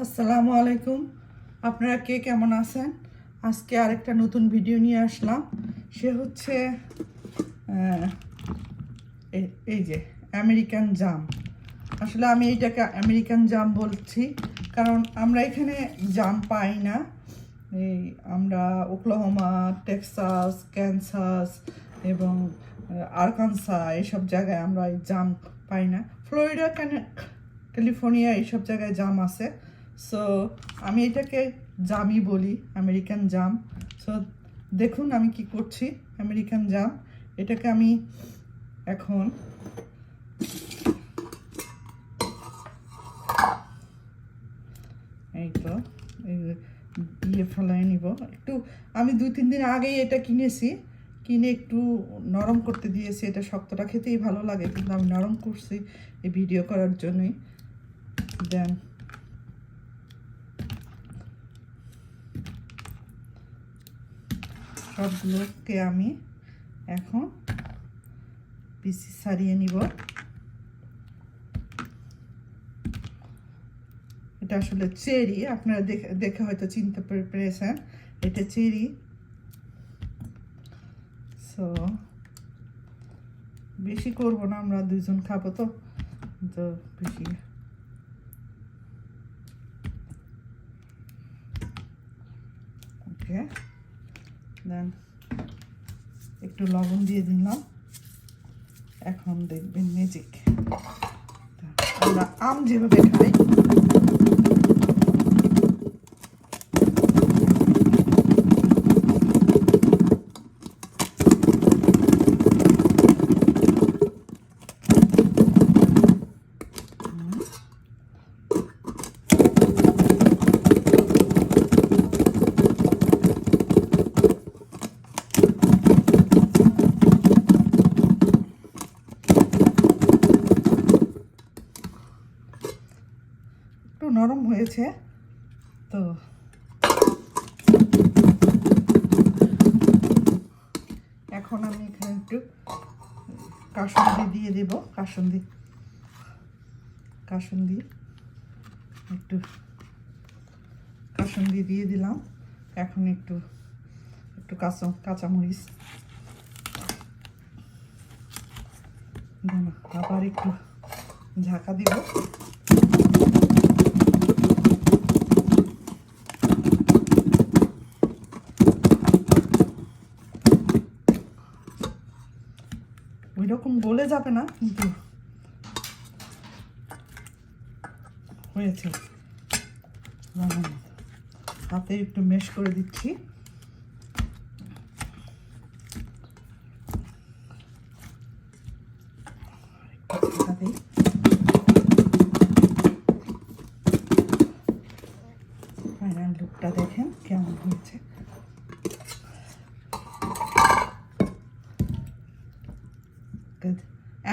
আসসালামু আলাইকুম। আপনারা কে কেমন আছেন? আজকে আরেকটা নতুন ভিডিও নিয়ে আসলাম। সে হচ্ছে এই- যে, আমেরিকান জাম। আসলে আমি এইটাকে আমেরিকান জাম বলছি, কারণ আমরা এখানে জাম পাই না। এই আমরা ওকলাহোমা, টেক্সাস, ক্যান্সাস এবং আরকানসা এইসব জায়গায় আমরা এই জাম পাই না। ফ্লোরিডা ক্যালিফোর্নিয়া এইসব জায়গায় জাম আছে। সো আমি এটাকে জামই বলি আমেরিকান জাম। সো দেখুন আমি কি করছি আমেরিকান জাম। এটাকে আমি এখন এই তো দিয়ে ফেলাই নিব। একটু, আমি দুই, তিন দিন আগেই এটা কিনেছি। কিনে একটু নরম করতে দিয়েছি, এটা শক্তটা খেতেই ভালো লাগে, কিন্তু আমি নরম করছি এই ভিডিও করার জন্যই। দেন সবগুলোকে আমি এখন পিসি সারিয়ে নিব। এটা আসলে চেরি, আপনারা দেখে দেখে হয়তো চিনতে পেরে- পেরেছেন, এটা চেরি। সো বেশি করব না, আমরা দুজন খাব তো তো বেশি। ওকে দেন একটু লবণ দিয়ে দিলাম। এখন দেখবেন ম্যাজিক আমরা আম যেভাবে খাই একটু নরম হয়েছে, তো এখন আমি এখানে একটু কাসুন্দি দিয়ে দেব, কাসুন্দি কাসুন্দি, একটু কাসুন্দি দিয়ে দিলাম, এখন একটু একটু কাঁচা, কাঁচামরিচ আবার একটু ঝাঁকা দিব। ওই রকম গলে যাবে না, কিন্তু হয়েছে। হাতে একটু মেশ করে দিচ্ছি। ফাইনাল লুকটা দেখেন কেমন হয়েছে।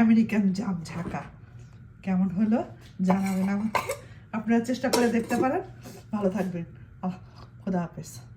আমেরিকান জাম ঝাঁকা কেমন হলো? জানাবেন আমাকে। আপনারা চেষ্টা করে দেখতে পারেন। ভালো থাকবেন। খোদা হাফেজ।